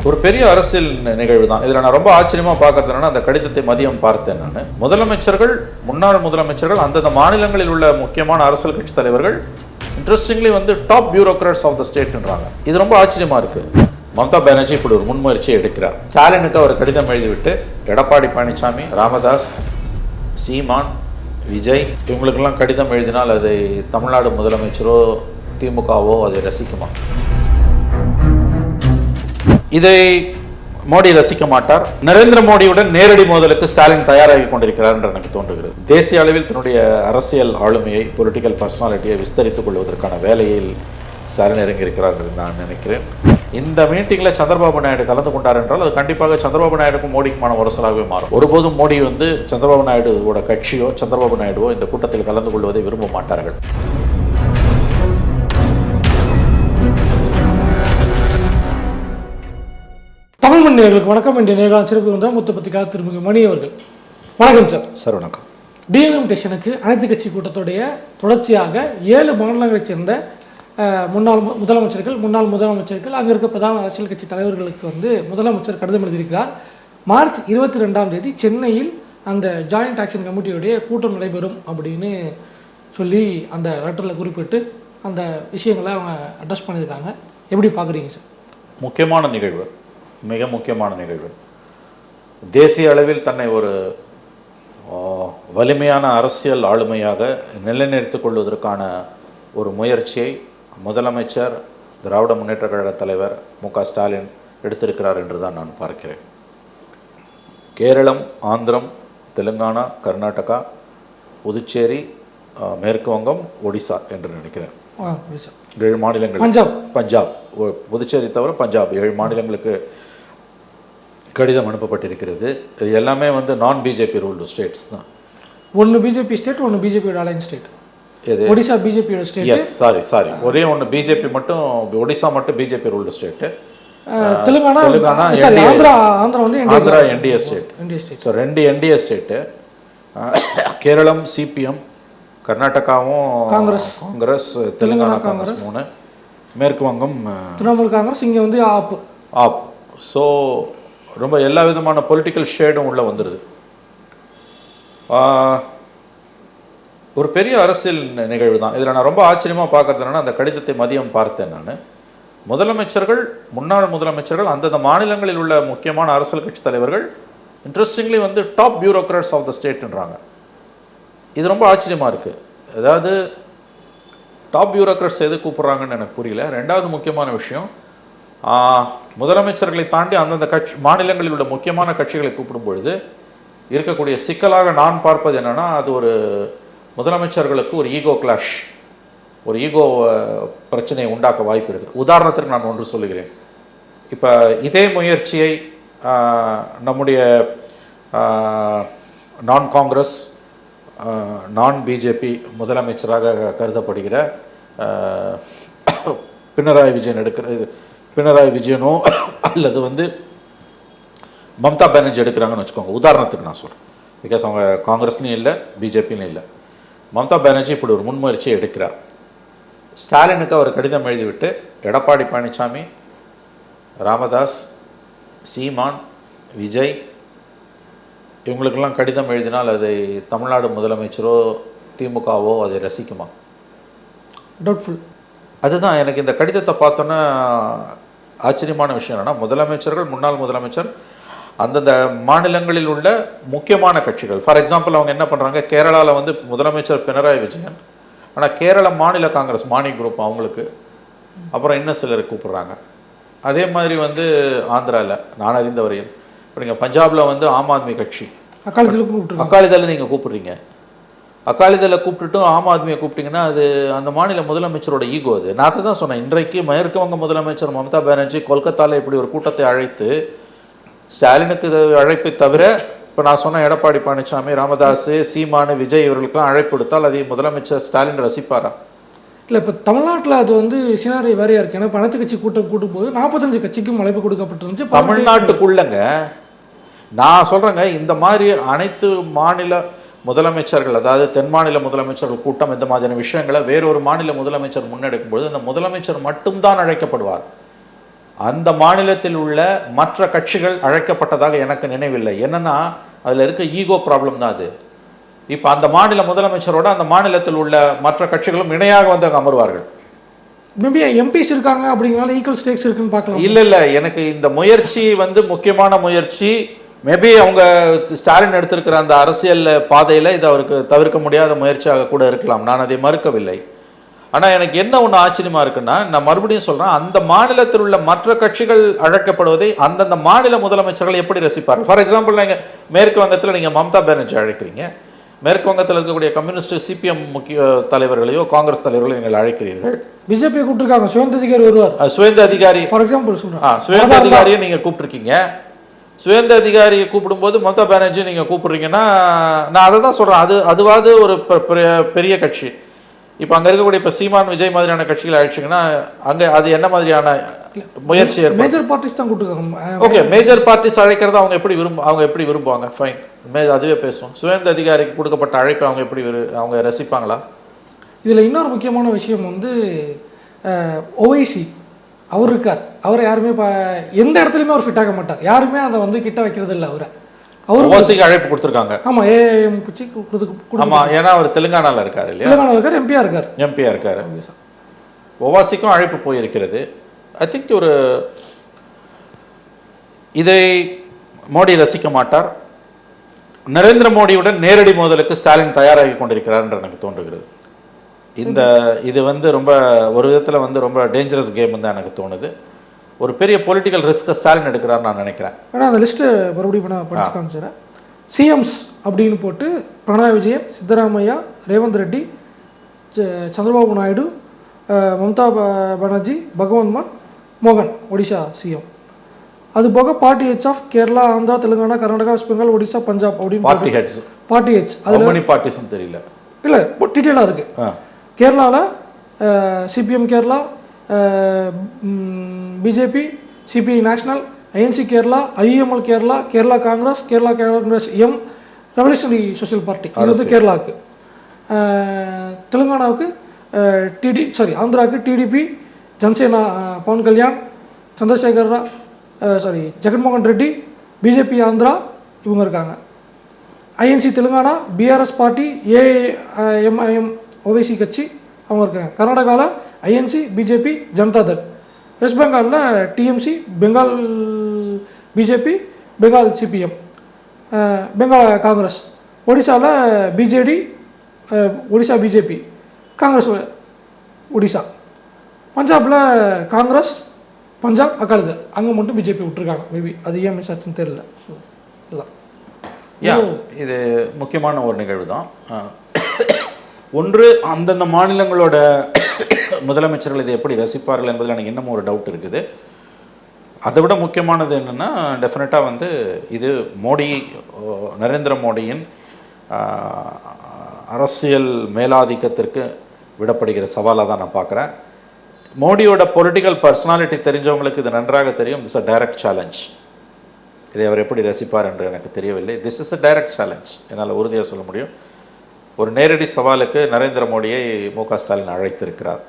ஒரு பெரிய அரசியல் நிகழ்வு தான் இதில் நான் ரொம்ப ஆச்சரியமாக பார்க்கறது என்னன்னா அந்த கடிதத்தை மதியம் பார்த்தேன் நான். முதலமைச்சர்கள் முன்னாள் முதலமைச்சர்கள் அந்தந்த மாநிலங்களில் உள்ள முக்கியமான அரசியல் கட்சி தலைவர்கள் இன்ட்ரெஸ்டிங்லி வந்து டாப் பியூரோக்ராட்ஸ் ஆஃப் த ஸ்டேட்ன்றாங்க இது ரொம்ப ஆச்சரியமா இருக்குது மம்தா பானர்ஜி இப்படி ஒரு முன்முயற்சியை எடுக்கிறார். ஸ்டாலினுக்கு அவர் கடிதம் எழுதிவிட்டு எடப்பாடி பழனிசாமி ராமதாஸ் சீமான் விஜய் இவங்களுக்கெல்லாம் கடிதம் எழுதினால் அதை தமிழ்நாடு முதலமைச்சரோ திமுகவோ அதை ரசிக்குமா? இதை மோடி ரசிக்க மாட்டார். நரேந்திர மோடியுடன் நேரடி மோதலுக்கு ஸ்டாலின் தயாராகி கொண்டிருக்கிறார் என்று எனக்கு தோன்றுகிறது. தேசிய அளவில் தன்னுடைய அரசியல் ஆளுமையை பொலிட்டிக்கல் பர்சனாலிட்டியை விஸ்தரித்துக் கொள்வதற்கான வேலையில் ஸ்டாலின் இறங்கியிருக்கிறார் என்று நான் நினைக்கிறேன். இந்த மீட்டிங்கில் சந்திரபாபு நாயுடு கலந்து கொண்டார் என்றால் அது கண்டிப்பாக சந்திரபாபு நாயுடுக்கும் மோடிக்குமான உரசலாகவே மாறும். ஒருபோதும் மோடி வந்து சந்திரபாபு நாயுடுவோட கட்சியோ சந்திரபாபு நாயுடுவோ இந்த கூட்டத்தில் கலந்து கொள்வதை விரும்ப மாட்டார்கள். தமிழ் மண் நேயர்களுக்கு வணக்கம் என்ற நேர்காணல் சிறப்பு வந்தால் முத்துப்பத்திக்காக திருமிகு மணி அவர்கள். வணக்கம் சார். சார் வணக்கம். டிஎம்டேஷனுக்கு அனைத்து கட்சி கூட்டத்துடைய தொடர்ச்சியாக ஏழு மாநிலங்களைச் சேர்ந்த முன்னாள் முதலமைச்சர்கள் முன்னாள் முதலமைச்சர்கள் அங்கே இருக்க பிரதான அரசியல் கட்சி தலைவர்களுக்கு வந்து முதலமைச்சர் கடிதம் எழுதியிருக்கிறார். மார்ச் இருபத்தி ரெண்டாம் தேதி சென்னையில் அந்த ஜாயிண்ட் ஆக்ஷன் கமிட்டியுடைய கூட்டம் நடைபெறும் அப்படின்னு சொல்லி அந்த லெட்டரில் குறிப்பிட்டு அந்த விஷயங்களை அவங்க அட்ரஸ் பண்ணியிருக்காங்க. எப்படி பார்க்குறீங்க சார்? முக்கியமான நிகழ்வு. மிக முக்கியமான நிகழ்வு. தேசிய அளவில் தன்னை ஒரு வலிமையான அரசியல் ஆளுமையாக நிலைநிறுத்திக் கொள்வதற்கான ஒரு முயற்சியை முதலமைச்சர் திராவிட முன்னேற்ற கழக தலைவர் மு க ஸ்டாலின் எடுத்திருக்கிறார் என்று தான் நான் பார்க்கிறேன். கேரளம் ஆந்திரம் தெலுங்கானா கர்நாடகா புதுச்சேரி மேற்கு வங்கம் ஒடிசா என்று நினைக்கிறேன். ஏழு மாநிலங்கள். பஞ்சாப். பஞ்சாப். புதுச்சேரி தவிர பஞ்சாப் ஏழு மாநிலங்களுக்கு கடிதம் அனுப்பப்பட்டிருக்கிறது. எல்லாமே வந்து நான் பிஜேபி ரூல்டு ஸ்டேட்ஸ் தான். ஒன்று பிஜேபி ஸ்டேட் ஒன்று பிஜேபியோட அலையன்ஸ் ஸ்டேட் இது ஒடிசா பிஜேபியோட ஸ்டேட் எஸ் சாரி சாரி ஒரே ஒன்று பிஜேபி மட்டும் ஒடிசா மட்டும் BJP ruled state Telangana Telangana. Andhra Andhra வந்து Andhra NDA state India state so ரெண்டு என்டிஏ ஸ்டேட்டு கேரளம் சிபிஎம் கர்நாடகாவும் காங்கிரஸ். காங்கிரஸ் தெலுங்கானா காங்கிரஸ். மூணு. மேற்கு வங்கம் திரிணாமுல் காங்கிரஸ் இங்கே வந்து ஆப். ஆப். ஸோ ரொம்ப எல்லா விதமான பொலிட்டிக்கல் ஷேடும் உள்ளே வந்துடுது ஒரு பெரிய அரசியல் நிகழ்வு தான். இதில் நான் ரொம்ப ஆச்சரியமாக பார்க்கறது என்னென்னா அந்த கடிதத்தை மதியம் பார்த்தேன் நான். முதலமைச்சர்கள் முன்னாள் முதலமைச்சர்கள் அந்தந்த மாநிலங்களில் உள்ள முக்கியமான அரசியல் கட்சி தலைவர்கள் இன்ட்ரெஸ்டிங்லி வந்து டாப் பியூரோக்ராட்ஸ் ஆஃப் த ஸ்டேட்ன்றாங்க இது ரொம்ப ஆச்சரியமாக இருக்குது அதாவது டாப் பியூரோக்ராட்ஸ் எது கூப்பிட்றாங்கன்னு எனக்கு புரியல. ரெண்டாவது முக்கியமான விஷயம் முதலமைச்சர்களை தாண்டி அந்தந்த கட்சி மாநிலங்களில் உள்ள முக்கியமான கட்சிகளை கூப்பிடும் பொழுது இருக்கக்கூடிய சிக்கலாக நான் பார்ப்பது என்னென்னா அது ஒரு முதலமைச்சர்களுக்கு ஒரு ஈகோ கிளாஷ் ஒரு ஈகோ பிரச்சனையை உண்டாக்க வாய்ப்பு இருக்குது உதாரணத்திற்கு நான் ஒன்று சொல்லுகிறேன். இப்போ இதே முயற்சியை நம்முடைய நான் காங்கிரஸ் நான் பிஜேபி முதலமைச்சராக கருதப்படுகிற பினராயி விஜயன் எடுக்கிற இது பினராயி விஜயனோ அல்லது வந்து மம்தா பானர்ஜி எடுக்கிறாங்கன்னு வச்சுக்கோங்க. உதாரணத்துக்கு நான் சொல்கிறேன் பிகாஸ் அவங்க காங்கிரஸ்லையும் இல்லை பிஜேபிலையும் இல்லை. மம்தா பானர்ஜி இப்படி ஒரு முன்முயற்சியை எடுக்கிறார். ஸ்டாலினுக்கு அவர் கடிதம் எழுதிவிட்டு எடப்பாடி பழனிசாமி ராமதாஸ் சீமான் விஜய் இவங்களுக்கெல்லாம் கடிதம் எழுதினால் அதை தமிழ்நாடு முதலமைச்சரோ திமுகவோ அதை ரசிக்குமா? டவுட்ஃபுல் அதுதான் எனக்கு இந்த கடிதத்தை பார்த்தோன்னே ஆச்சரியமான விஷயம் என்னன்னா முதலமைச்சர்கள் முன்னாள் முதலமைச்சர் அந்தந்த மாநிலங்களில் உள்ள முக்கியமான கட்சிகள். ஃபார் எக்ஸாம்பிள் அவங்க என்ன பண்ணுறாங்க கேரளாவில் வந்து முதலமைச்சர் பினராயி விஜயன் ஆனால் கேரள மாநில காங்கிரஸ் மானி குரூப் அவங்களுக்கு. அப்புறம் இன்னும் சிலர் கூப்பிடுறாங்க. அதே மாதிரி வந்து ஆந்திராவில் நான் அறிந்த வரையில் இப்போ நீங்கள் பஞ்சாபில் வந்து ஆம் ஆத்மி கட்சி. கூப்பிட்டுருக்காங்க. அகாலிதளை நீங்கள் கூப்பிடுறீங்க. அகாலிதளை கூப்பிட்டுட்டும் ஆம் ஆத்மியை கூப்பிட்டீங்கன்னா அது அந்த மாநில முதலமைச்சரோட ஈகோ அது. நான் தான் சொன்னேன் இன்றைக்கு மேற்கு வங்க முதலமைச்சர் மம்தா பானர்ஜி கொல்கத்தாவில் இப்படி ஒரு கூட்டத்தை அழைத்து ஸ்டாலினுக்கு இது அழைப்பை தவிர இப்போ நான் சொன்ன எடப்பாடி பழனிசாமி ராமதாஸ் சீமானு விஜய் இவர்களுக்கெல்லாம் அழைப்பு கொடுத்தால் அதை முதலமைச்சர் ஸ்டாலின் ரசிப்பாரா? இல்லை இப்போ தமிழ்நாட்டில் அது வந்து சினாரி வேறையாக இருக்கு. ஏன்னா அனைத்து கட்சி கூட்டம் கூட்டும் போது நாற்பத்தஞ்சு கட்சிக்கும் அழைப்பு கொடுக்கப்பட்டிருந்துச்சு. தமிழ்நாட்டுக்குள்ளங்க நான் சொல்றேங்க இந்த மாதிரி அனைத்து மாநில முதலமைச்சர்கள் அதாவது தென் மாநில முதலமைச்சர்கள் கூட்டம் இந்த மாதிரியான விஷயங்களை வேறொரு மாநில முதலமைச்சர் முன்னெடுக்கும் பொழுது அந்த முதலமைச்சர் மட்டும்தான் அழைக்கப்படுவார். அந்த மாநிலத்தில் உள்ள மற்ற கட்சிகள் அழைக்கப்பட்டதாக எனக்கு நினைவில்லை. என்னன்னா அதுல இருக்க ஈகோ ப்ராப்ளம் தான் அது. இப்போ அந்த மாநில முதலமைச்சரோட அந்த மாநிலத்தில் உள்ள மற்ற கட்சிகளும் இணையாக வந்து அங்க அமர்வார்கள். மேபி எம்பிஸ் இருக்காங்க அப்படிங்கிறனால ஈக்குவல் ஸ்டேக்ஸ் இருக்குன்னு பார்க்கலாம். இல்ல இல்ல. எனக்கு இந்த முயற்சி வந்து முக்கியமான முயற்சி. மேபி அவங்க ஸ்டாலின் எடுத்திருக்கிற அந்த அரசியல் பாதையில இது அவருக்கு தவிர்க்க முடியாத முயற்சியாக கூட இருக்கலாம். நான் அதை மறுக்கவில்லை. ஆனா எனக்கு என்ன ஒண்ணு ஆச்சரியமா இருக்குன்னா நான் மறுபடியும் சொல்றேன் அந்த மாநிலத்தில் உள்ள மற்ற கட்சிகள் அழைக்கப்படுவதை அந்தந்த மாநில முதலமைச்சர்கள் எப்படி ரசிப்பார்கள்? ஃபார் எக்ஸாம்பிள் நீங்க மேற்கு வங்கத்துல நீங்க மம்தா பானர்ஜி அழைக்கிறீங்க. மேற்கு வங்கத்தில் இருக்கக்கூடிய கம்யூனிஸ்ட் சிபிஎம் முக்கிய தலைவர்களையோ காங்கிரஸ் தலைவர்களையோ நீங்கள் அழைக்கிறீர்கள். பிஜேபி கூப்பிட்டுருக்காங்க. சுயந்த அதிகாரி வருவார் அஹ் சுவேந்த அதிகாரி ஃபார் எக்ஸாம்பிள் சொல்றேன். ஆ சுவேந்த அதிகாரியை நீங்க கூப்பிட்டுருக்கீங்க. சுவேந்த அதிகாரியை கூப்பிடும்போது மம்தா பானர்ஜி நீங்க கூப்பிடுறீங்கன்னா நான் அதை தான் சொல்றேன். அது அதுவாது ஒரு பெரிய- கட்சி. இப்போ அங்க இருக்கக்கூடிய இப்போ சீமான் விஜய் மாதிரியான கட்சிகளை அழைச்சிங்கன்னா அங்க அது என்ன மாதிரியான முயற்சி மேஜர் பார்ட்டிஸ் தான் கூப்பிட்டுருக்காங்க. ஓகே மேஜர் பார்ட்டிஸ் அழைக்கிறத அவங்க எப்படி விரும்ப அவங்க எப்படி விரும்புவாங்க? ஃபைன் மே அதுவே பேசுவோம். சுவேந்த அதிகாரிக்கு கொடுக்கப்பட்ட அழைப்பை அவங்க எப்படி அவங்க ரசிப்பாங்களா? இதில் இன்னொரு முக்கியமான விஷயம் வந்து ஓவைசி அவர் இருக்கார். அவரை யாருமே எந்த இடத்துலையுமே அவர் ஃபிட் ஆக மாட்டார். யாருமே அதை வந்து கிட்ட வைக்கிறது இல்லை அவரை அவர் ஓசிக்கு அழைப்பு கொடுத்துருக்காங்க. ஆமாம் ஏஎம் குச்சி கொடுத்து ஆமா ஏன்னா அவர் தெலுங்கானால இருக்காரு இல்லையா? தெலுங்கானா இருக்கார் எம்பியா இருக்கார். எம்பியா இருக்காரு. ஒவாசிக்கும் அழைப்பு போயிருக்கிறது. ஐ திங்க் ஒரு இதை மோடி ரசிக்க மாட்டார். நரேந்திர மோடியுடன் நேரடி மோதலுக்கு ஸ்டாலின் தயாராகி கொண்டிருக்கிறார் என்று எனக்கு தோன்றுகிறது. இந்த இது வந்து ரொம்ப ஒரு விதத்தில் வந்து ரொம்ப டேஞ்சரஸ் கேம் தான் எனக்கு தோணுது. ஒரு பெரிய பொலிட்டிக்கல் ரிஸ்க்கை ஸ்டாலின் எடுக்கிறார் நான் நினைக்கிறேன். ஆனால் அந்த லிஸ்ட்டு மறுபடியும் நான் படிச்சு காமிச்சிடறேன். சிஎம்ஸ் அப்படின்னு போட்டு பினராயி விஜயன் சித்தராமையா ரேவந்த் ரெட்டி சந்திரபாபு நாயுடு மம்தா பானர்ஜி பகவந்த் மான் மோகன் ஒடிஷா சிஎம் அது போக party head of Kerala Andhra Telangana Karnataka West Bengal Odisha Punjab அப்படின்னு பார்ட்டி ஹெட்ஸ் பார்ட்டி ஹெச் அது பார்ட்டிஸ்னு தெரியல. இல்லை டீட்டெயிலாக இருக்குது கேரளாவில் CPM Kerala BJP CPI national INC Kerala IML Kerala Kerala Congress Kerala Congress M revolutionary social party இது வந்து கேரளாவுக்கு தெலுங்கானாவுக்கு டிடி சாரி ஆந்திராவுக்கு TDP Janasena Pawan Kalyan Chandrasekhar sorry Jaganmohan Reddy BJP Andhra இவங்க இருக்காங்க INC Telangana BRS party AIMIM Owaisi கட்சி அவங்க இருக்காங்க. கர்நாடகாவில் ஐஎன்சி பிஜேபி ஜனதா தள் வெஸ்ட் பெங்காலில் TMC Bengal BJP Bengal CPM Bengal Congress ஒடிசாவில் பிஜேடி ஒடிசா பிஜேபி காங்கிரஸ் ஒடிசா பஞ்சாபில் காங்கிரஸ் பஞ்சாப் அகாலிதள் அங்கே மட்டும் பிஜேபி விட்டுருக்காங்க. மேபி அது ஏன் மிஸ் ஆச்சுன்னு தெரியல. ஸோ இதுதான் இது முக்கியமான ஒரு நிகழ்வு தான் ஒன்று அந்தந்த மாநிலங்களோட முதலமைச்சர்கள் இதை எப்படி ரசிப்பார்கள் என்பதில் எனக்கு இன்னமும் ஒரு டவுட் இருக்குது. அதை விட முக்கியமானது என்னென்னா டெஃபினட்டாக வந்து இது மோடி நரேந்திர மோடியின் அரசியல் மேலாதிக்கத்திற்கு விடப்படுகிற சவாலாக தான் நான் பார்க்குறேன். மோடியோட பொலிட்டிக்கல் பர்சனாலிட்டி தெரிஞ்சவங்களுக்கு இது நன்றாக தெரியும். இட்ஸ் அ டைரக்ட் சேலஞ்ச் இதை அவர் எப்படி ரசிப்பார் என்று எனக்கு தெரியவில்லை. This is a direct challenge என்னால் உறுதியாக சொல்ல முடியும். ஒரு நேரடி சவாலுக்கு நரேந்திர மோடியை மு க ஸ்டாலின் அழைத்திருக்கிறார்.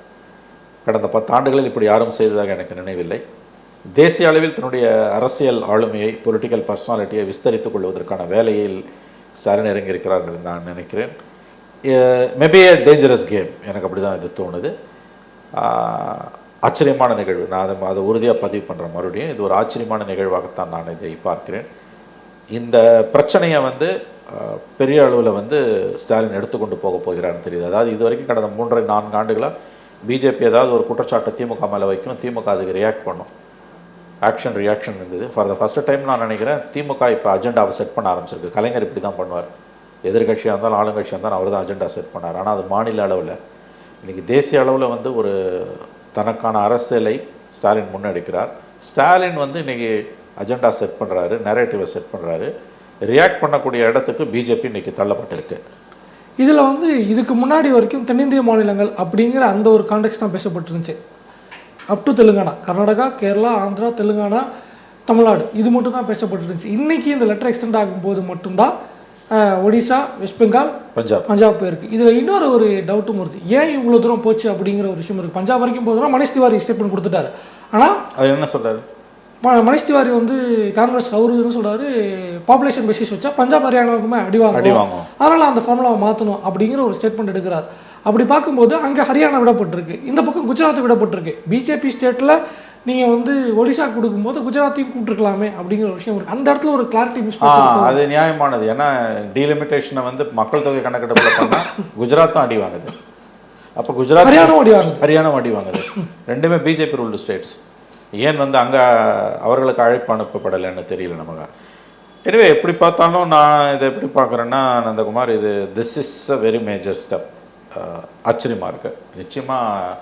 கடந்த பத்து ஆண்டுகளில் இப்படி யாரும் செய்ததாக எனக்கு நினைவில்லை. தேசிய அளவில் தன்னுடைய அரசியல் ஆளுமையை பொலிட்டிக்கல் பர்சனாலிட்டியை விஸ்தரித்துக் கொள்வதற்கான வேலையில் ஸ்டாலின் இறங்கியிருக்கிறார் என்று நான் நினைக்கிறேன். மேபி ஏ டேஞ்சரஸ் கேம் எனக்கு அப்படி தான் இது தோணுது. ஆச்சரியமான நிகழ்வு. நான் அதை அதை உறுதியாக பதிவு பண்ணுறேன் மறுபடியும். இது ஒரு ஆச்சரியமான நிகழ்வாகத்தான் நான் இதை பார்க்கிறேன். இந்த பிரச்சனையை வந்து பெரிய அளவில் வந்து ஸ்டாலின் எடுத்துக்கொண்டு போக போகிறான்னு தெரியுது. அதாவது இது வரைக்கும் கடந்த மூன்றரை நான்கு ஆண்டுகளாக பிஜேபி ஏதாவது ஒரு குற்றச்சாட்டை திமுக மேலே வைக்கும் திமுக அதுக்கு ரியாக்ட் பண்ணும். ஆக்ஷன் ரியாக்ஷன் இருந்தது. ஃபார் த ஃபஸ்ட் டைம் நான் நினைக்கிறேன் திமுக இப்போ அஜெண்டாவை செட் பண்ண ஆரம்பிச்சிருக்கு. கலைஞர் இப்படி தான் பண்ணுவார். எதிர்கட்சியாக இருந்தாலும் ஆளுங்கட்சியாக இருந்தாலும் அவர் தான் அஜெண்டா செட் பண்ணார். ஆனால் அது மாநில அளவில். இன்றைக்கி தேசிய அளவில் வந்து ஒரு தனக்கான அரசியலை ஸ்டாலின் முன்னெடுக்கிறார். ஸ்டாலின் வந்து இன்றைக்கி அஜெண்டா செட் பண்ணுறாரு நரேட்டிவை செட் பண்ணுறாரு ரியாக்ட் பண்ணக்கூடிய இடத்துக்கு பிஜேபி இன்னைக்கு தள்ளப்பட்டிருக்கு. இதில் வந்து இதுக்கு முன்னாடி வரைக்கும் தென்னிந்திய மாநிலங்கள் அப்படிங்கிற அந்த ஒரு கான்டெக்ட் தான் பேசப்பட்டிருந்துச்சு. அப் டு தெலுங்கானா கர்நாடகா கேரளா ஆந்திரா தெலுங்கானா தமிழ்நாடு இது மட்டும் தான் பேசப்பட்டிருந்துச்சு. இன்னைக்கு இந்த லெட்டர் எக்ஸ்டெண்ட் ஆகும்போது மட்டும்தான் ஒடிசா வெஸ்ட் பெங்கால் பஞ்சாப். பஞ்சாப் போயிருக்கு. இதில் இன்னொரு ஒரு டவுட்டும் வருது. ஏன் இவ்வளோ தூரம் போச்சு அப்படிங்கிற ஒரு விஷயம் இருக்குது பஞ்சாப் வரைக்கும் போதுனா மணிஷ் திவாரி ஸ்டேட்மெண்ட் கொடுத்துட்டாரு. ஆனால் அவர் என்ன சொல்றாரு? ம- மனிஷ் திவாரி வந்து காங்கிரஸ் அவரு என்ன சொல்றாரு பாப்புலேஷன் பேசிஸ் வச்சா பஞ்சாப் ஹரியானாவுக்குமே அடி அடி வாங்குவோம். வாங்குவோம். அதனால அந்த ஃபார்முலாவை மாற்றணும் அப்படிங்கிற ஒரு ஸ்டேட்மெண்ட் எடுக்கிறார். அப்படி பார்க்கும்போது அங்கே ஹரியானா விடப்பட்டிருக்கு. இந்த பக்கம் குஜராத் விடப்பட்டிருக்கு. பிஜேபி ஸ்டேட்டில் நீங்கள் வந்து ஒடிசா கொடுக்கும்போது குஜராத்தையும் கூப்பிட்டுருக்கலாமே அப்படிங்கிற ஒரு விஷயம் இருக்கு. அந்த இடத்துல ஒரு கிளாரிட்டி மிஸ் அது நியாயமானது. ஏன்னா டீலிமிட்டேஷனை வந்து மக்கள் தொகை கணக்கெடுப்பில் பண்ணால் குஜராத்தும் அடி வாங்குது. அப்போ குஜராத் ஹரியானாவும் அடி வாங்குது. ஹரியானா அடி வாங்குது. ரெண்டுமே பிஜேபி ரூல்டு ஸ்டேட்ஸ் ஏன் வந்து அங்கே அவர்களுக்கு அழைப்பு அனுப்பப்படலைன்னு தெரியல நமக்கு. எனவே எப்படி பார்த்தாலும் நான் இதை எப்படி பார்க்குறேன்னா நந்தகுமார் இது this is a very major step ஆச்சரியமாக இருக்குது நிச்சயமாக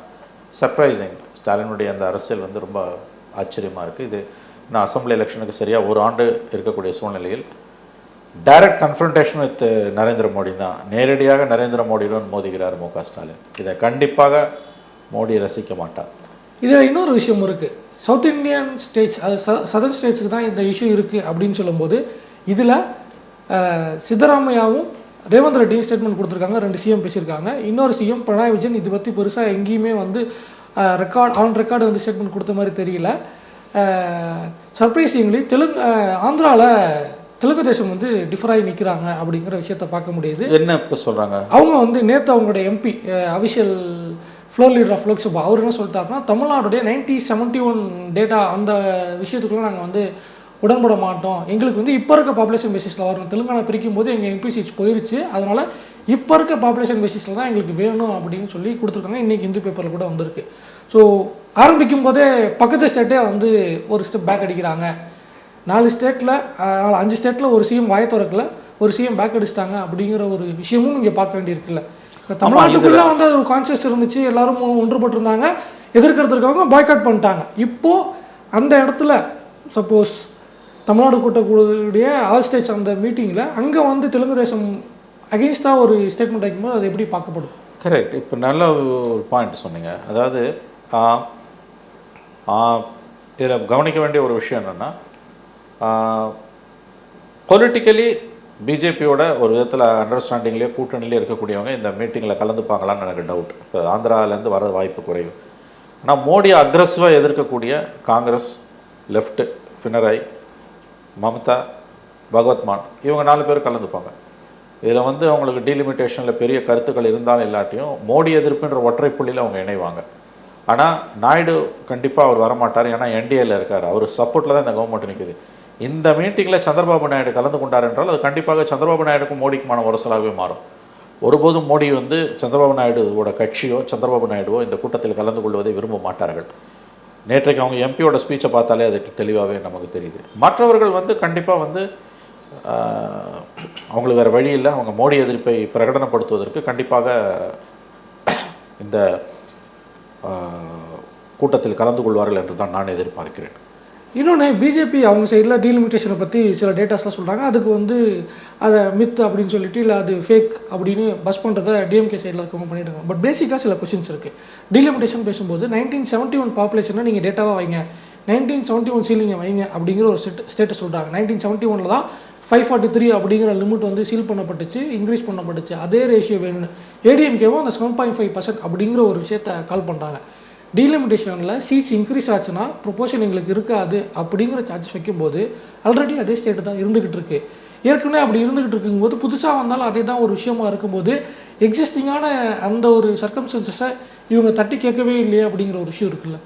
சர்ப்ரைசிங் ஸ்டாலினுடைய அந்த அரசியல் வந்து ரொம்ப ஆச்சரியமாக இருக்குது இது நான் அசம்பிளி எலெக்ஷனுக்கு சரியாக ஒரு ஆண்டு இருக்கக்கூடிய சூழ்நிலையில் direct confrontation with Narendra Modi தான். நேரடியாக நரேந்திர மோடியுடன் மோதுகிறார் மு க ஸ்டாலின். இதை கண்டிப்பாக மோடி ரசிக்க மாட்டார். இதில் இன்னொரு விஷயம் இருக்குது சவுத் இந்தியன் ஸ்டேட்ஸ் அது சதர்ன் ஸ்டேட்ஸுக்கு தான் இந்த இஷ்யூ இருக்குது அப்படின்னு சொல்லும்போது இதில் சித்தராமையாவும் ரேவந்த் ரெட்டியும் ஸ்டேட்மெண்ட் கொடுத்துருக்காங்க ரெண்டு சிஎம் பேசியிருக்காங்க. இன்னொரு சிஎம் பினராயி விஜயன் இது பற்றி பெருசாக எங்கேயுமே வந்து ரெக்கார்ட் ஆன் ரெக்கார்டு வந்து ஸ்டேட்மெண்ட் கொடுத்த மாதிரி தெரியல. சர்ப்ரைசிங்லி தெலுங்கு ஆந்திராவில் தெலுங்கு தேசம் வந்து டிஃபர் ஆகி நிற்கிறாங்க அப்படிங்கிற விஷயத்த பார்க்க முடியுது. என்ன இப்போ சொல்கிறாங்க அவங்க வந்து நேற்று அவங்களுடைய MP official floor leader of Lok Sabha அவர் என்ன சொல்லிட்டாருன்னா தமிழ்நாடுடைய நைன்டி செவன்ட்டி ஒன் டேட்டா அந்த விஷயத்துக்குள்ள நாங்கள் வந்து உடன்பட மாட்டோம். எங்களுக்கு வந்து இப்போ இருக்க பாப்புலேஷன் பேசிஸில் வரணும். தெலுங்கானா பிரிக்கும் போது எங்கள் எம்பி சீட்ஸ் போயிருச்சு. அதனால் இப்போ இருக்க பாப்புலேஷன் பேசிஸில் தான் எங்களுக்கு வேணும் அப்படின்னு சொல்லி கொடுத்துருக்காங்க. இன்றைக்கி இந்து பேப்பரில் கூட வந்திருக்கு. ஸோ ஆரம்பிக்கும் போதே பக்கத்து ஸ்டேட்டே வந்து ஒரு ஸ்டெப் பேக் அடிக்கிறாங்க. நாலு ஸ்டேட்டில் அஞ்சு ஸ்டேட்டில் ஒரு சிஎம் வாய திறக்கல. ஒரு சிஎம் பேக் அடிச்சிட்டாங்க அப்படிங்கிற ஒரு விஷயமும் இங்கே பார்க்க வேண்டியிருக்குல்ல. தமிழ்நாட்டுக்குள்ள வந்து அது ஒரு கான்சியஸ் இருந்துச்சு எல்லாரும் ஒன்றுபட்டிருந்தாங்க எதிர்க்கிறது இருக்கவங்க பாய்காட் பண்ணிட்டாங்க இப்போ அந்த இடத்துல சப்போஸ் தமிழ்நாடு கூட்டக்கூடிய ஆல் ஸ்டேட்ஸ் அந்த மீட்டிங்கில் அங்கே வந்து தெலுங்கு தேசம் அகெயின்ஸ்டாக ஒரு ஸ்டேட்மெண்ட் வைக்கும்போது அது எப்படி பார்க்கப்படும்? கரெக்ட் இப்போ நல்ல ஒரு பாயிண்ட் சொன்னீங்க. அதாவது இதில் கவனிக்க வேண்டிய ஒரு விஷயம் என்னென்னா பொலிட்டிக்கலி பிஜேபியோட ஒரு விதத்தில் அண்டர்ஸ்டாண்டிங்லேயே கூட்டணியிலே இருக்கக்கூடியவங்க இந்த மீட்டிங்கில் கலந்துப்பாங்களான்னு எனக்கு டவுட் இப்போ ஆந்திராவிலேருந்து வர வாய்ப்பு குறைவு. ஆனால் மோடி அக்ரஸிவாக எதிர்க்கக்கூடிய காங்கிரஸ் லெஃப்ட் பினராய் மம்தா பகவத்மான் இவங்க நாலு பேர் கலந்துப்பாங்க. இதில் வந்து அவங்களுக்கு டீலிமிட்டேஷனில் பெரிய கருத்துக்கள் இருந்தாலும் இல்லாட்டியும் மோடி எதிர்ப்புன்ற ஒற்றை புள்ளியில் அவங்க இணைவாங்க. ஆனால் நாயுடு கண்டிப்பாக அவர் வரமாட்டார். ஏன்னா என்டிஏல இருக்கார். அவர் சப்போர்ட்டில் தான் இந்த கவர்மெண்ட் நிற்குது இந்த மீட்டிங்கில் சந்திரபாபு நாயுடு கலந்து கொண்டார் என்றால் அது கண்டிப்பாக சந்திரபாபு நாயுடுக்கும் மோடிக்குமான உரசலாகவே மாறும். ஒருபோதும் மோடி வந்து சந்திரபாபு நாயுடுவோட கட்சியோ சந்திரபாபு நாயுடுவோ இந்த கூட்டத்தில் கலந்து கொள்வதை விரும்ப மாட்டார்கள். நேற்றைக்கு அவங்க எம்பியோட ஸ்பீச்சை பார்த்தாலே அதுக்கு தெளிவாகவே நமக்கு தெரியுது. மற்றவர்கள் வந்து கண்டிப்பாக வந்து அவங்களுக்கு வேறு வழி இல்லை. அவங்க மோடி எதிர்ப்பை பிரகடனப்படுத்துவதற்கு கண்டிப்பாக இந்த கூட்டத்தில் கலந்து கொள்வார்கள் என்று தான் நான் எதிர்பார்க்கிறேன். இன்னொன்று பிஜேபி அவங்க சைடில் டீலிமிட்டேஷனை பற்றி சில டேட்டாஸ்லாம் சொல்கிறாங்க அதுக்கு வந்து அதை மித் அப்படின்னு சொல்லிட்டு இல்லை அது ஃபேக் அப்படின்னு பஸ் பண்ணுறதை டிஎம்கே சைடில் இருக்கவங்க பண்ணிடுறாங்க பட் பேசிக்காக சில கொஷின்ஸ் இருக்குது டீலிமிட்டேஷன் பேசும்போது நைன்டீன் செவன்ட்டி ஒன் பாப்புலேஷனை நீங்கள் டேட்டாவாக வைங்க. நைன்டீன் செவன்ட்டி ஒன் சீலிங்கை வைங்க அப்படிங்கிற ஒரு ஸ்டேட் ஸ்டேட்டஸ் சொல்கிறாங்க நைன்டீன் செவன்ட்டி ஒனில் தான் ஃபைவ் ஃபார்ட்டி த்ரீ அப்படிங்கிற லிமிட் வந்து சீல் பண்ணப்பட்டுச்சு இன்க்ரீஸ் பண்ணப்பட்டுச்சு. அதே ரேஷியோ வேணும்னு. ஏடிஎம்கேவும் அந்த செவன் பாயிண்ட் ஃபைவ் பர்சன்ட் அப்படிங்கிற ஒரு விஷயத்த கால் பண்ணுறாங்க டீலிமிட்டேஷனில் சீட்ஸ் இன்க்ரீஸ் ஆச்சுன்னா ப்ரொபோஷன் எங்களுக்கு இருக்காது அப்படிங்கிற சார்ஜஸ் வைக்கும்போது ஆல்ரெடி அதே ஸ்டேட்டு தான் இருந்துக்கிட்டு இருக்கு. ஏற்கனவே அப்படி இருந்துக்கிட்டு இருக்கும்போது புதுசாக வந்தாலும் அதே தான் ஒரு விஷயமா இருக்கும்போது எக்ஸிஸ்டிங்கான அந்த ஒரு சர்க்கம்ஸ்டன்சஸை இவங்க தட்டி கேட்கவே இல்லையே அப்படிங்கிற ஒரு விஷயம் இருக்குல்ல.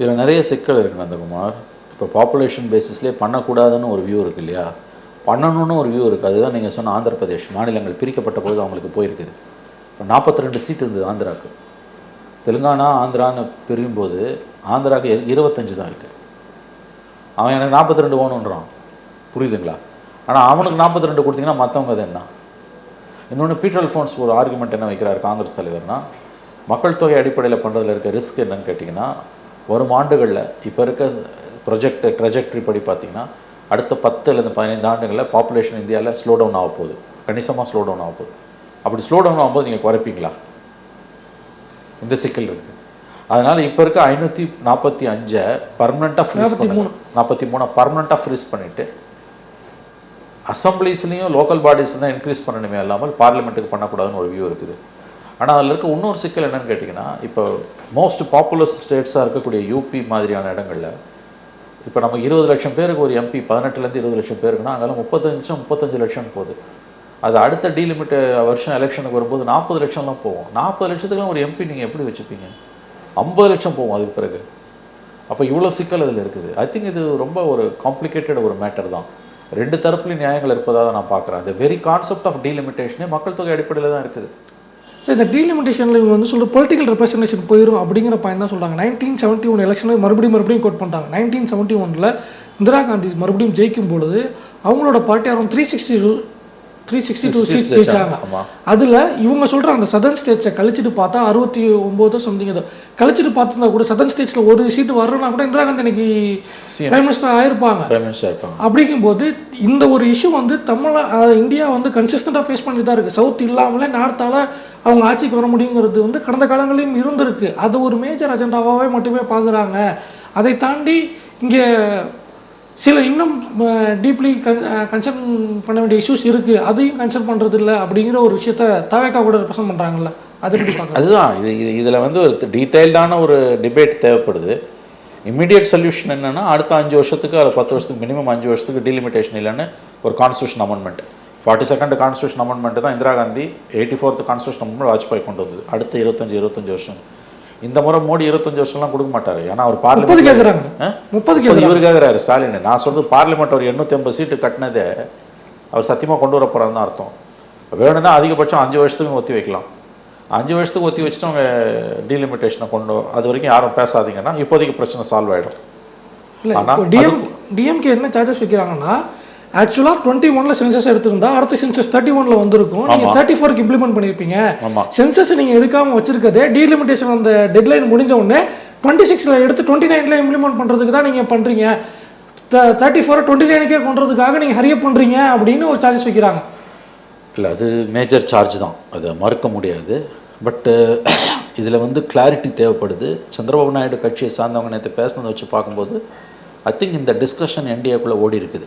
இதில் நிறைய சிக்கல் இருக்கு நந்தகுமார் இப்போ பாப்புலேஷன் பேசிஸ்லேயே பண்ணக்கூடாதுன்னு ஒரு வியூ இருக்கு இல்லையா? பண்ணணும்னு ஒரு வியூ இருக்குது அதுதான் நீங்கள் சொன்ன ஆந்திர பிரதேஷ் மாநிலங்கள் பிரிக்கப்பட்ட பொழுது அவங்களுக்கு போயிருக்குது. இப்போ நாற்பத்தி ரெண்டு சீட் இருந்தது ஆந்திராவுக்கு தெலுங்கானா ஆந்திரான்னு பிரியும்போது ஆந்திராவுக்கு இருபத்தஞ்சு தான் இருக்குது அவன் எனக்கு நாற்பத்தி ரெண்டு ஓணுன்றான். புரியுதுங்களா? ஆனால் அவனுக்கு நாற்பத்தி ரெண்டு கொடுத்தீங்கன்னா மற்றவங்க அது என்ன? இன்னொன்று பீட்டர் ஃபோன்ஸ் ஒரு ஆர்குமெண்ட் என்ன வைக்கிறார் காங்கிரஸ் தலைவர்னா மக்கள் தொகை அடிப்படையில் பண்ணுறதுல இருக்க ரிஸ்க் என்னன்னு கேட்டிங்கன்னா வரும் ஆண்டுகளில் இப்போ இருக்க ப்ரொஜெக்ட் ட்ரெஜெக்டரி படி பார்த்தீங்கன்னா அடுத்த பத்துலேருந்து பதினைந்து ஆண்டுகளில் பாப்புலேஷன் இந்தியாவில் ஸ்லோ டவுன் ஆக போகுது. கணிசமாக ஸ்லோ டவுன் ஆக போகுது. அப்படி ஸ்லோ டவுன் ஆகும்போது நீங்கள் குறைப்பீங்களா? இந்த சிக்கல் இருக்குது அதனால் இப்போ இருக்க ஐநூற்றி நாற்பத்தி அஞ்சை பர்மனெண்ட்டாக ஃப்ரீஸ் பண்ணுங்க. நாற்பத்தி மூணை பர்மனெண்ட்டாக ஃப்ரீஸ் பண்ணிவிட்டு அசம்பிளிஸ்லேயும் லோக்கல் பாடிஸ்லாம் இன்க்ரீஸ் பண்ணணுமே இல்லாமல் பார்லிமெண்ட்டுக்கு பண்ணக்கூடாதுன்னு ஒரு வியூ இருக்குது. ஆனால் அதில் இருக்க இன்னொரு சிக்கல் என்னன்னு கேட்டிங்கன்னா இப்போ மோஸ்ட் பாப்புலர் ஸ்டேட்ஸாக இருக்கக்கூடிய யூபி மாதிரியான இடங்கள்ல இப்போ நம்ம இருபது லட்சம் பேருக்கு ஒரு எம்பி பதினெட்டுலேருந்து இருபது லட்சம் பேருக்குன்னா அங்கெல்லாம் முப்பத்தஞ்சு முப்பத்தஞ்சு லட்சம் போகுது. அது அடுத்த டீலிமிட் வருஷம் எலெக்ஷனுக்கு வரும்போது நாற்பது லட்சம்லாம் போகும். நாற்பது லட்சத்துக்குலாம் ஒரு எம்பி நீங்கள் எப்படி வச்சுப்பீங்க? ஐம்பது லட்சம் போகும் அதுக்கு பிறகு. அப்போ இவ்வளோ சிக்கல் அதில் இருக்குது. ஐ திங்க் இது ரொம்ப ஒரு காம்ப்ளிகேட்டட் ஒரு மேட்டர் தான். ரெண்டு தரப்புலையும் நியாயங்கள் இருப்பதாக நான் பார்க்குறேன். The வெரி கான்செப்ட் ஆஃப் டீலிமிட்டேஷனே மக்கள் தொகை அடிப்படையில் தான் இருக்குது. ஸோ இந்த டீலிமிட்டேஷனில் இவங்க வந்து சொல்கிற பொலிட்டிக்கல் ரெப்ரஸன்டேஷன் போயிடும் அப்படிங்கிற பாயிண்ட் தான் சொல்கிறாங்க நைன்டீன் செவன்ட்டி ஒன் எலெக்ஷனில் மறுபடியும் மறுபடியும் கோட் பண்ணுறாங்க நைன்டீன் செவன்ட்டி ஒனில் இந்திரா காந்தி மறுபடியும் ஜெயிக்கும் பொழுது அவங்களோட party around three sixty three sixty two seats ஜெயிச்சாங்க அதில் இவங்க சொல்கிற அந்த சதர்ன் ஸ்டேட்ஸை கழிச்சிட்டு பார்த்தா அறுபத்தி ஒம்போதோ சம்திங் ஏதோ. கழிச்சிட்டு பார்த்துருந்தா கூட சதர்ன் ஸ்டேட்ஸில் ஒரு சீட்டு வரணும்னா கூட இந்திரா காந்தி இன்னைக்கு. பிரைம் மினிஸ்டர் ஆயிருப்பாங்க. இருப்பாங்க அப்படிங்கும்போது இந்த ஒரு இஷ்யூ வந்து தமிழ இந்தியா வந்து கன்சிஸ்டண்டாக ஃபேஸ் பண்ணி தான் இருக்குது சவுத் இல்லாமலே நார்த்தால் அவங்க ஆட்சிக்கு வர முடியுங்கிறது வந்து கடந்த காலங்களிலும் இருந்திருக்கு. அது ஒரு மேஜர் அஜெண்டாவாகவே மட்டுமே பார்க்குறாங்க. அதை தாண்டி இங்கே சில இன்னும் டீப்லி கன் கன்சர்ன் பண்ண வேண்டிய இஷ்யூஸ் இருக்குது அதையும் கன்சர்ன் பண்ணுறது இல்லை அப்படிங்கிற ஒரு விஷயத்த தவேக்கா கூட ரெப்ரசன்ட் பண்ணுறாங்கல்ல அது அதுதான். இது இது இதில் வந்து ஒரு டீட்டெயில்டான ஒரு டிபேட் தேவைப்படுது. இம்மிடியட் சொல்யூஷன் என்னன்னா அடுத்த அஞ்சு வருஷத்துக்கு அது பத்து வருஷத்துக்கு மினிமம் அஞ்சு வருஷத்துக்கு டிலிமிட்டேஷன் இல்லைன்னு ஒரு constitution amendment forty second constitution amendment தான் Indira Gandhi eighty fourth constitution amendment Vajpayee கொண்டு வந்தது. அடுத்த இருபத்தஞ்சு இருபத்தஞ்சு வருஷம். இந்த முறை மோடி இருபத்தஞ்சு வருஷம்லாம் கொடுக்க மாட்டாரு. ஏன்னா அவர் பார்லிமெண்ட் கேட்குறாங்க முப்பது இவர் கேட்குறாரு ஸ்டாலின். நான் சொல்றது பார்லிமெண்ட் ஒரு எண்ணூற்றி ஐம்பது சீட்டு கட்டினதே அவர் சத்தியமாக கொண்டு வர போகிறாருன்னு அர்த்தம். வேணும்னா அதிகபட்சம் அஞ்சு வருஷத்துக்கு ஒத்தி வைக்கலாம். அஞ்சு வருஷத்துக்கு ஒத்தி வச்சுட்டு அவங்க டீலிமிட்டேஷனை கொண்டு அது வரைக்கும் யாரும் பேசாதீங்கன்னா இப்போதைக்கு பிரச்சனை சால்வ் ஆகிடும் இல்லை ஆனா இப்போ டிஎம் டிஎம்கே என்ன சார்ஜஸ் வைக்கிறாங்கன்னா ஆக்சுவலாக டுவெண்ட்டி ஒன்ல சென்சஸ் எடுத்திருந்தா அடுத்த சென்சஸ் தேர்ட்டி ஒன்ல வந்திருக்கும். நீங்கள் தேர்ட்டி ஃபோருக்கு இம்ப்ளிமெண்ட் பண்ணியிருப்பீங்க ஆமாம் சென்சஸ் நீங்கள் எடுக்காம வச்சிருக்கதே டீலிமிட்டேஷன் அந்த டெட்லைன் முடிஞ்ச உடனே டுவெண்ட்டி சிக்ஸில் எடுத்து டுவெண்ட்டி நைனில் இம்ப்ளிமெண்ட் பண்ணுறதுக்கு தான் நீங்கள் பண்ணுறீங்க தேர்ட்டி ஃபோர் டுவெண்ட்டி நைனுக்கே கொண்டுறதுக்காக நீங்கள் ஹரியப் பண்ணுறீங்க அப்படின்னு ஒரு சார்ஜஸ் வைக்கிறாங்க. இல்லை அது மேஜர் சார்ஜ் தான். அதை மறுக்க முடியாது. பட்டு இதில் வந்து கிளாரிட்டி தேவைப்படுது. சந்திரபாபு நாயுடு கட்சியை சார்ந்தவங்க நேற்று பேசினதை வச்சு பார்க்கும்போது ஐ திங்க் இந்த டிஸ்கஷன் என்டிஏக்குள்ளே ஓடி இருக்குது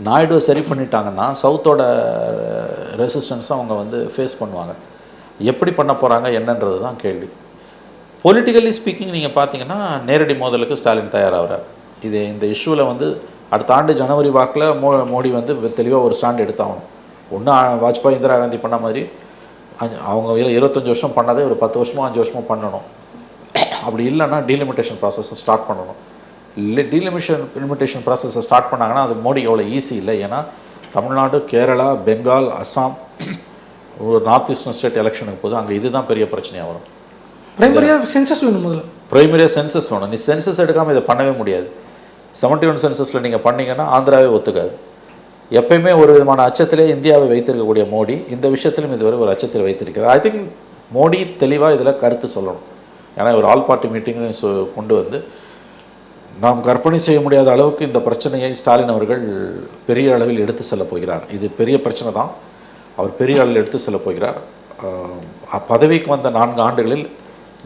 நாயுடு சரி பண்ணிட்டாங்கன்னா சவுத்தோட ரெசிஸ்டன்ஸை அவங்க வந்து ஃபேஸ் பண்ணுவாங்க. எப்படி பண்ண போகிறாங்க என்னன்றது தான் கேள்வி. பொலிட்டிக்கலி ஸ்பீக்கிங் நீங்கள் பார்த்தீங்கன்னா நேரடி மோதலுக்கு ஸ்டாலின் தயாராகிறார். இது இந்த இஷ்யூவில் வந்து அடுத்த ஆண்டு ஜனவரி வாக்கில் மோ மோடி வந்து தெளிவாக ஒரு ஸ்டாண்ட் எடுத்தாகணும். ஒன்று வாஜ்பாய் இந்திரா காந்தி பண்ண மாதிரி அஞ்சு- அவங்க இருபத்தஞ்சி வருஷம் பண்ணதே ஒரு பத்து வருஷமோ அஞ்சு வருஷமோ பண்ணணும். அப்படி இல்லைன்னா டீலிமிட்டேஷன் ப்ராசஸை ஸ்டார்ட் பண்ணணும். டீலிமிஷன் லிமிட்டேஷன் ப்ராசஸை ஸ்டார்ட் பண்ணாங்கன்னா அது மோடி எவ்வளோ ஈஸி இல்லை. ஏன்னா தமிழ்நாடு கேரளா பெங்கால் அஸ்ஸாம் ஒரு நார்த் ஈஸ்டர்ன் ஸ்டேட் எலெக்ஷனுக்கு போது அங்கே இதுதான் பெரிய பிரச்சனையாக வரும். பிரைமரியாக சென்சஸ் வேணும் முதல்ல. பிரைமரியாக சென்சஸ் வேணும். நீ சென்சஸ் எடுக்காமல் இதை பண்ணவே முடியாது. செவன்ட்டி ஒன் சென்சஸில் நீங்கள் பண்ணீங்கன்னா ஆந்திராவே ஒத்துக்காது. எப்பயுமே ஒரு விதமான அச்சத்திலே இந்தியாவை வைத்திருக்கக்கூடிய மோடி இந்த விஷயத்திலும் இதுவரை ஒரு அச்சத்தில் வைத்திருக்கிறார். ஐ திங்க் மோடி தெளிவாக இதில் கருத்து சொல்லணும். ஏன்னா ஒரு ஆல் பார்ட்டி மீட்டிங்னு கொண்டு வந்து நாம் கற்பனை செய்ய முடியாத அளவுக்கு இந்த பிரச்சனையை ஸ்டாலின் அவர்கள் பெரிய அளவில் எடுத்து செல்ல போகிறார். இது பெரிய பிரச்சனை தான். அவர் பெரிய அளவில் எடுத்து செல்ல போகிறார். பதவிக்கு வந்த நான்கு ஆண்டுகளில்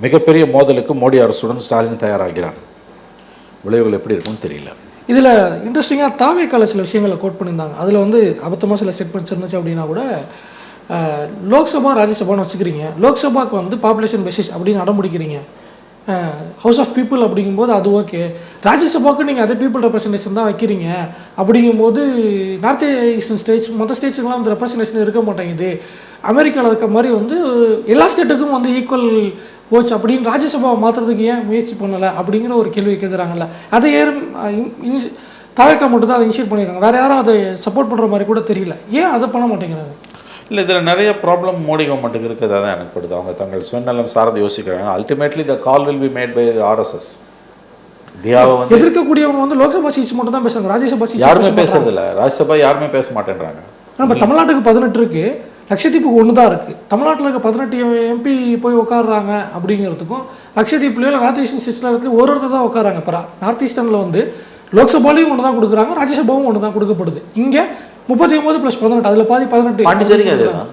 மிகப்பெரிய மோதலுக்கு மோடி அரசுடன் ஸ்டாலின் தயாராகிறார். விளைவுகள் எப்படி இருக்கும்னு தெரியல. இதில் இன்ட்ரெஸ்டிங்காக தாவேக்கால சில விஷயங்களை கோட் பண்ணியிருந்தாங்க. அதில் வந்து அபத்தமாக சில ஸ்டேட்மெண்ட்ஸ் இருந்துச்சு அப்படின்னா கூட லோக்சபா ராஜ்யசபான்னு வச்சுக்கிறீங்க. லோக்சபாக்கு வந்து பாப்புலேஷன் பேசிஸ் அப்படின்னு அடம்பிடிக்கிறீங்க ஹவுஸ் ஆஃப் பீப்புள் அப்படிங்கும்போது அது ஓகே ராஜ்யசபாவுக்கு நீங்கள் அதே பீப்புள் ரெப்ரசன்டேஷன் தான் வைக்கிறீங்க. அப்படிங்கும்போது நார்த் ஈஸ்டர்ன் ஸ்டேட்ஸ் மற்ற ஸ்டேட்ஸுக்கெலாம் வந்து ரெப்ரசன்டேஷன் இருக்க மாட்டேங்குது. அமெரிக்காவில் இருக்க மாதிரி வந்து எல்லா ஸ்டேட்டுக்கும் வந்து ஈக்குவல் போச்சு அப்படின்னு ராஜ்யசபாவை மாற்றுறதுக்கு ஏன் முயற்சி பண்ணலை அப்படிங்கிற ஒரு கேள்வி கேட்குறாங்கல்ல அதை ஏறும் தாவேக்கா மட்டும் தான் அதை இனிஷியேட் பண்ணியிருக்காங்க வேறு யாரும் அதை சப்போர்ட் பண்ணுற மாதிரி கூட தெரியல. ஏன் அதை பண்ண மாட்டேங்கிறாங்க? இல்லை இதில் நிறைய ப்ராப்ளம் மோடி கவர்மெண்ட்டுக்கு இருக்கிறதா தான் எனக்கு படுது. அவங்க தங்கள் சுயநலம் சார்ந்து யோசிக்கிறாங்க. Ultimately the call will be made by RSS இந்தியாவை வந்து எதிர்க்கக்கூடியவங்க வந்து லோக்சபா சீட்ஸ் மட்டும் தான் பேசுறாங்க. ராஜ்யசபா சீட்ஸ் யாருமே பேசுறது இல்ல ராஜ்யசபா யாருமே பேச மாட்டேன்றாங்க. நம்ம தமிழ்நாட்டுக்கு பதினெட்டு இருக்கு. லட்சத்தீப்புக்கு ஒன்று தான் இருக்கு. தமிழ்நாட்டில் இருக்க பதினெட்டு எம்பி போய் உட்காடுறாங்க அப்படிங்கிறதுக்கும் லட்சத்தீப்லையோ இல்லை நார்த் ஈஸ்டர்ன் ஸ்டேட்ஸில் இருக்கு ஒரு ஒருத்தர் தான் உட்காராங்க இப்போ நார்த் ஈஸ்டர்னில் வந்து லோக்சபாலையும் ஒன்று தான் கொடுக்குறாங்க ராஜ்யசபாவும் ஒன்று தான் கொடுக்கப்படுது. இங்கே முப்பத்தி ஒன்பது ப்ளஸ் பதினெட்டு அதில் பாதி பதினெட்டு. பாண்டிச்சேரிக்கு அதேதான்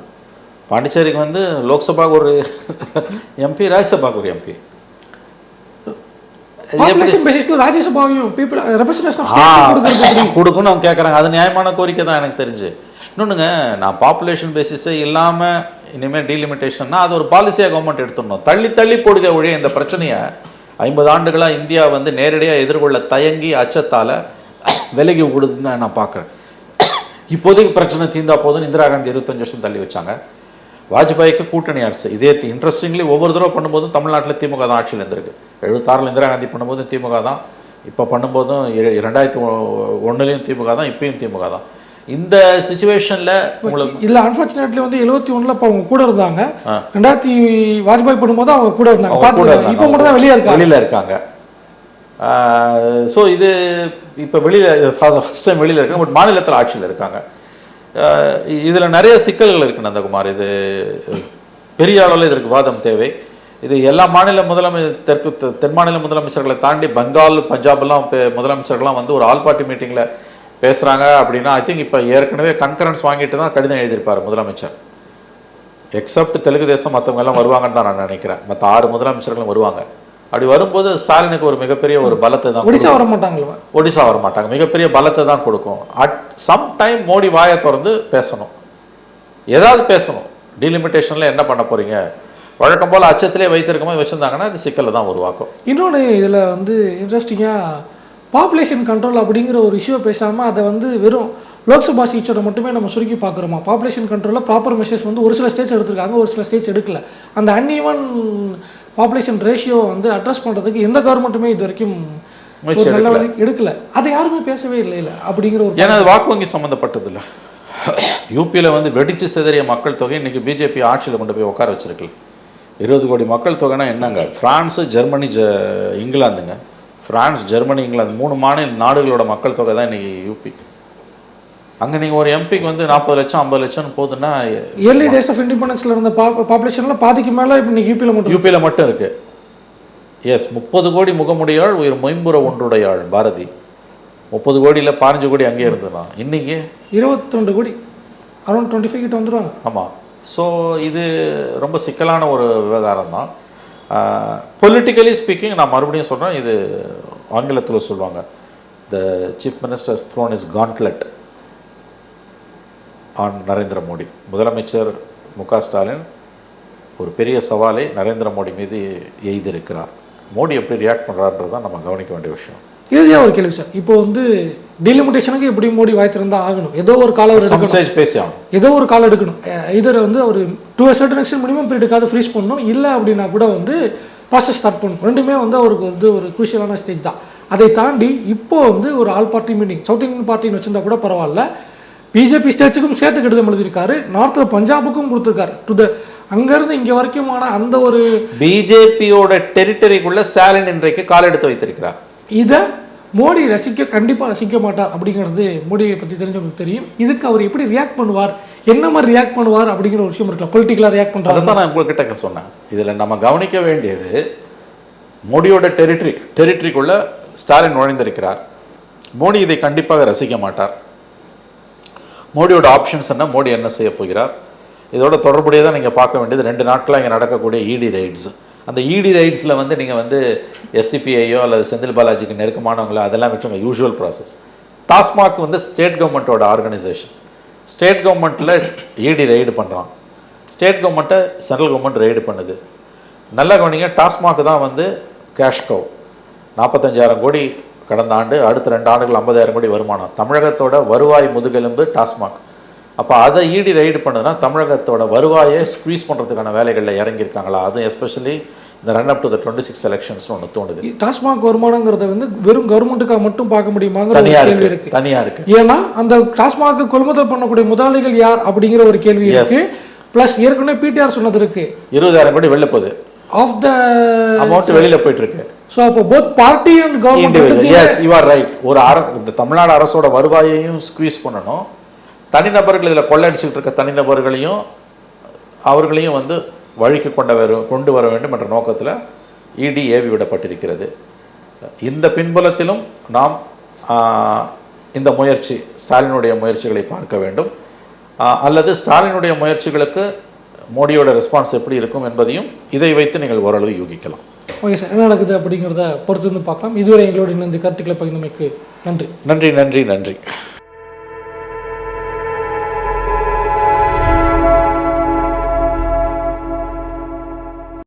பாண்டிச்சேரிக்கு வந்து லோக்சபாக்கு ஒரு எம்பி ராஜ்யசபாக்கு ஒரு எம்பி ராஜ்யசபாவையும் பீப்புள் ரெப்ரஸன்டேஷன் கொடுக்கணும்னு அவங்க கேட்குறாங்க அது நியாயமான கோரிக்கை தான் எனக்கு தெரிஞ்சு. இன்னொன்றுங்க நான் பாப்புலேஷன் பேசிஸே இல்லாமல் இனிமேல் டீலிமிட்டேஷன்னா அது ஒரு பாலிசியாக கவர்மெண்ட் எடுத்துடணும். தள்ளி தள்ளி போடுதே ஒழிய இந்த பிரச்சனையை ஐம்பது ஆண்டுகளாக இந்தியா வந்து நேரடியாக எதிர்கொள்ள தயங்கி அச்சத்தால் விலகி விடுதுன்னு தான் நான் பார்க்குறேன் இப்போதைக்கு பிரச்சனை தீர்ந்தா போதும் இந்திரா காந்தி இருபத்தஞ்சு வருஷம் தள்ளி வச்சாங்க. வாஜ்பாய்க்கு கூட்டணி அரசு. இதே இன்ட்ரெஸ்டிங்லி ஒவ்வொரு தடவை பண்ணும்போதும் தமிழ்நாட்டில் திமுக தான் ஆட்சியில் இருந்திருக்கு. எழுபத்தாறில் இந்திரா காந்தி பண்ணும்போதும் திமுக தான். இப்போ பண்ணும்போதும் ரெண்டாயிரத்தி ஒன்றுலேயும் திமுக தான் இப்பயும் திமுக தான். இந்த சுச்சுவேஷனில் உங்களுக்கு இல்ல அன்பார்ச்சுனேட்லி வந்து எழுபத்தி ஒண்ணுல அப்ப அவங்க கூட இருந்தாங்க. ரெண்டாயிரத்தி வாஜ்பாய் பண்ணும்போது அவங்க கூட இருந்தாங்க. கூட. இப்ப மட்டும் தான் வெளியே இருக்காங்க. வெளியில் இருக்காங்க. ஸோ இது இப்போ வெளியில் ஃபஸ்ட் டைம் வெளியில் இருக்காங்க பட் மாநிலத்தில் ஆட்சியில் இருக்காங்க. இதில் நிறைய சிக்கல்கள் இருக்கு நந்தகுமார். இது பெரிய அளவில் இதற்கு வாதம் தேவை. இது எல்லா மாநில முதலமை தெற்கு தெ- தென் மாநில முதலமைச்சர்களை தாண்டி பெங்கால் பஞ்சாப்லாம் முதலமைச்சர்கள்லாம் வந்து ஒரு ஆல் பார்ட்டி மீட்டிங்கில் பேசுகிறாங்க அப்படின்னா ஐ திங்க் இப்போ ஏற்கனவே கன்கரன்ஸ் வாங்கிட்டு தான் கடிதம் எழுதியிருப்பார் முதலமைச்சர். எக்ஸப்ட் தெலுங்கு தேசம் மற்றவங்க எல்லாம் வருவாங்கன்னு தான் நான் நினைக்கிறேன். மற்ற ஆறு முதலமைச்சர்களும் வருவாங்க. அப்படி வரும்போது ஸ்டாலினுக்கு ஒரு மிகப்பெரிய ஒரு பலத்தை தான் ஒடிசா வர மாட்டாங்களா ஒடிசா வர மாட்டாங்க மிகப்பெரிய பலத்தை தான் கொடுக்கும். அட் சம் டைம் மோடி வாயை திறந்து பேசணும். ஏதாவது பேசணும். டீலிமிட்டேஷனில் என்ன பண்ண போறீங்க? வழக்கம் போல் அச்சத்திலே வைத்திருக்கமா வச்சிருந்தாங்கன்னா அது சிக்கலை தான் உருவாக்கும். இன்னொன்று இதில் வந்து இன்ட்ரெஸ்டிங்காக பாப்புலேஷன் கண்ட்ரோல் அப்படிங்கிற ஒரு இஷ்யூ பேசாமல் அதை வந்து வெறும் லோக்சபா சீட்ஸோட மட்டுமே நம்ம சுருக்கி பார்க்குறோமா? பாப்புலேஷன் கண்ட்ரோலில் ப்ராப்பர் மெஷர்ஸ் வந்து ஒரு சில ஸ்டேட்ஸ் எடுத்திருக்காங்க ஒரு சில ஸ்டேட்ஸ் எடுக்கல. அந்த அன்ஈவன் பாப்புலேஷன் ரேஷியோ வந்து அட்ரஸ் பண்ணுறதுக்கு எந்த கவர்மெண்ட்டுமே இது வரைக்கும் நல்ல வழி எடுக்கல. அதை யாருமே பேசவே இல்லை இல்லை அப்படிங்கிற ஒரு ஏன்னா அது வாக்கு வங்கி சம்மந்தப்பட்டது இல்லை. யூபியில் வந்து வெடிச்சு சிதறிய மக்கள் தொகை இன்னைக்கு பிஜேபி ஆட்சியில் கொண்டு போய் உட்கார வச்சிருக்கு. இருபது கோடி மக்கள் தொகைனா என்னங்க? பிரான்ஸு ஜெர்மனி ஜ இங்கிலாந்துங்க பிரான்ஸ் ஜெர்மனி இங்கிலாந்து மூணு மாநில நாடுகளோட மக்கள் தொகை தான் இன்னைக்கு யூபி அங்கே நீங்கள் ஒரு எம்பிக்கு வந்து நாற்பது லட்சம் ஐம்பது லட்சம் போகுதுன்னா ஏர்லி டேஸ் ஆஃப் இண்டிபெண்டன்ஸில் இருந்த பா பாப்புலேஷனில் பாதிக்கு மேலே இப்போ இன்னைக்கு யூபியில் மட்டும் யூபியில் மட்டும் இருக்கு. எஸ் முப்பது கோடி முகமுடையாள் உயிர் மொயம்புற ஒன்றுடையாள் பாரதி. முப்பது கோடியில் பதினஞ்சு கோடி அங்கேயே இருந்ததுதான் இன்னைக்கு? இருபத்தி ரெண்டு கோடி. அரௌண்ட் டுவெண்ட்டி ஃபைவ் கிட்ட வந்துருவாங்க. ஆமாம் ஸோ இது ரொம்ப சிக்கலான ஒரு விவகாரம் தான். பொலிட்டிக்கலி ஸ்பீக்கிங் நான் மறுபடியும் சொல்கிறேன் இது ஆங்கிலத்தில் சொல்லுவாங்க. The chief ministers throne is gauntlet on Narendra Modi. முதலமைச்சர் மு ஸ்டாலின் ஒரு பெரிய சவாலை நரேந்திர மோடி மீது எய்திருக்கிறார். மோடி எப்படி ரியாக்ட் பண்ணுறான்றது தான் நம்ம கவனிக்க வேண்டிய விஷயம். இறுதியாக ஒரு கேள்வி சார். இப்போ வந்து டெலிமிட்டேஷனுக்கு எப்படி மோடி வாய்த்திருந்தா ஆகணும். ஏதோ ஒரு காலம் எடுக்கணும். ஸ்டேஜ் பேசி ஆகணும். ஏதோ ஒரு காலம் எடுக்கணும். இதர் வந்து ஒரு டூ சர்டன் எக்ஸ்டன் மினிமம் பீரியடுக்காவது ஃப்ரீஸ் பண்ணணும். இல்லை அப்படின்னா கூட வந்து ப்ராசஸ் ஸ்டார்ட் பண்ணணும். ரெண்டுமே வந்து அவருக்கு வந்து ஒரு குரூஷியலான ஸ்டேஜ் தான். அதை தாண்டி இப்போ வந்து ஒரு all party meeting South Indian பார்ட்டின்னு வச்சிருந்தா கூட பரவாயில்ல. பிஜேபி ஸ்டேட்ஸுக்கும் சேர்த்து கடிதம் எழுதியிருக்காரு. நார்த்தில் பஞ்சாபுக்கும் கொடுத்துருக்காரு. டு த அங்கேருந்து இங்கே வரைக்குமான அந்த ஒரு பிஜேபியோட டெரிட்டரிக்குள்ள ஸ்டாலின் இன்றைக்கு கால் எடுத்து வைத்திருக்கிறார். இதை மோடி ரசிக்க கண்டிப்பாக ரசிக்க மாட்டார் அப்படிங்கிறது மோடியை பற்றி தெரிஞ்சவங்களுக்கு தெரியும். இதுக்கு அவர் எப்படி ரியாக்ட் பண்ணுவார்? என்ன மாதிரி ரியாக்ட் பண்ணுவார் அப்படிங்கிற ஒரு விஷயம் இருக்கலாம் பொலிட்டிக்கலாக ரியாக்ட் அதை பண்ணுறாரு தான் நான் உங்ககிட்ட சொன்னேன். இதில் நம்ம கவனிக்க வேண்டியது மோடியோட டெரிட்டரி டெரிட்டரிக்குள்ள ஸ்டாலின் நுழைந்திருக்கிறார். மோடி இதை கண்டிப்பாக ரசிக்க மாட்டார். மோடியோட ஆப்ஷன்ஸ் என்ன? மோடி என்ன செய்ய போகிறார்? இதோட தொடர்புடையதாக நீங்கள் பார்க்க வேண்டியது. ரெண்டு நாட்களாக இங்கே நடக்கக்கூடிய இடி ரைட்ஸ் அந்த இடி ரைட்ஸில் வந்து நீங்கள் வந்து எஸ்டிபிஐயோ அல்லது செந்தில் பாலாஜிக்கு நெருக்கமானவங்களோ? அதெல்லாம் வச்சுங்க யூஷுவல் ப்ராசஸ் டாஸ்மாக் வந்து ஸ்டேட் கவர்மெண்ட்டோட ஆர்கனைசேஷன். ஸ்டேட் கவர்மெண்ட்டில் இடி ரைடு பண்ணுறான் ஸ்டேட் கவர்மெண்ட்டை சென்ட்ரல் கவர்மெண்ட் ரைடு பண்ணுது. நல்லா கவனிங்க டாஸ்மாக் தான் வந்து கேஷ் கவ் நாற்பத்தஞ்சாயிரம் கோடி கடந்த ஆண்டு அடுத்த ரெண்டு ஆண்டுகள் ஐம்பதாயிரம் கோடி வருமானம். தமிழகத்தோட வருவாய் முதுகெலும்பு டாஸ்மாக். அப்போ அதை ஈடி ரைடு பண்ணுதுன்னா தமிழகத்தோட வருவாயை ஸ்க்வீஸ் பண்ணுறதுக்கான வேலைகளில் இறங்கியிருக்காங்களா? அதுவும் எஸ்பெஷலி இந்த run up to the twenty six எலெக்ஷன்ஸ்னு ஒன்று தோணுது டாஸ்மாக் வருமானங்கிறத வந்து வெறும் கவர்மெண்ட்டுக்காக மட்டும் பார்க்க முடியுமாங்கிற ஒரு தனியா கேள்வி இருக்கு. இருக்கு. தனியா இருக்கு. ஏன்னா அந்த டாஸ்மாக் கொள்முதல் பண்ணக்கூடிய முதலாளிகள் யார் அப்படிங்கிற ஒரு கேள்வி. இருக்கு. பிளஸ் ஏற்கனவே பிடிஆர் சொன்னது இருக்கு. இருபதாயிரம் கோடி வெளில போகுது ஆஃப் த அமௌண்ட் வெளியில போயிட்டு இருக்கு ஸோ அப்போ both party and government yes you are right ஒரு அர இந்த தமிழ்நாடு அரசோட வருவாயையும் ஸ்குவீஸ் பண்ணணும். தனிநபர்கள் இதில் கொள்ளடிச்சுட்டு இருக்க தனிநபர்களையும் அவர்களையும் வந்து வழிக்கு கொண்ட வர கொண்டு வர வேண்டும் என்ற நோக்கத்தில் இடி ஏவி விடப்பட்டிருக்கிறது. இந்த பின்புலத்திலும் நாம் இந்த முயற்சி ஸ்டாலினுடைய முயற்சிகளை பார்க்க வேண்டும். அல்லது ஸ்டாலினுடைய முயற்சிகளுக்கு மோடியோட ரெஸ்பான்ஸ் எப்படி இருக்கும் என்பதையும் இதை வைத்து நீங்கள் ஓரளவு யூகிக்கலாம். ஓகே சார் என்ன நடக்குது அப்படிங்கிறத பொறுத்து வந்து பார்க்கலாம். இதுவரை எங்களோட இந்த கருத்துக்களை பகிர்ந்தமைக்கு நன்றி. நன்றி நன்றி நன்றி.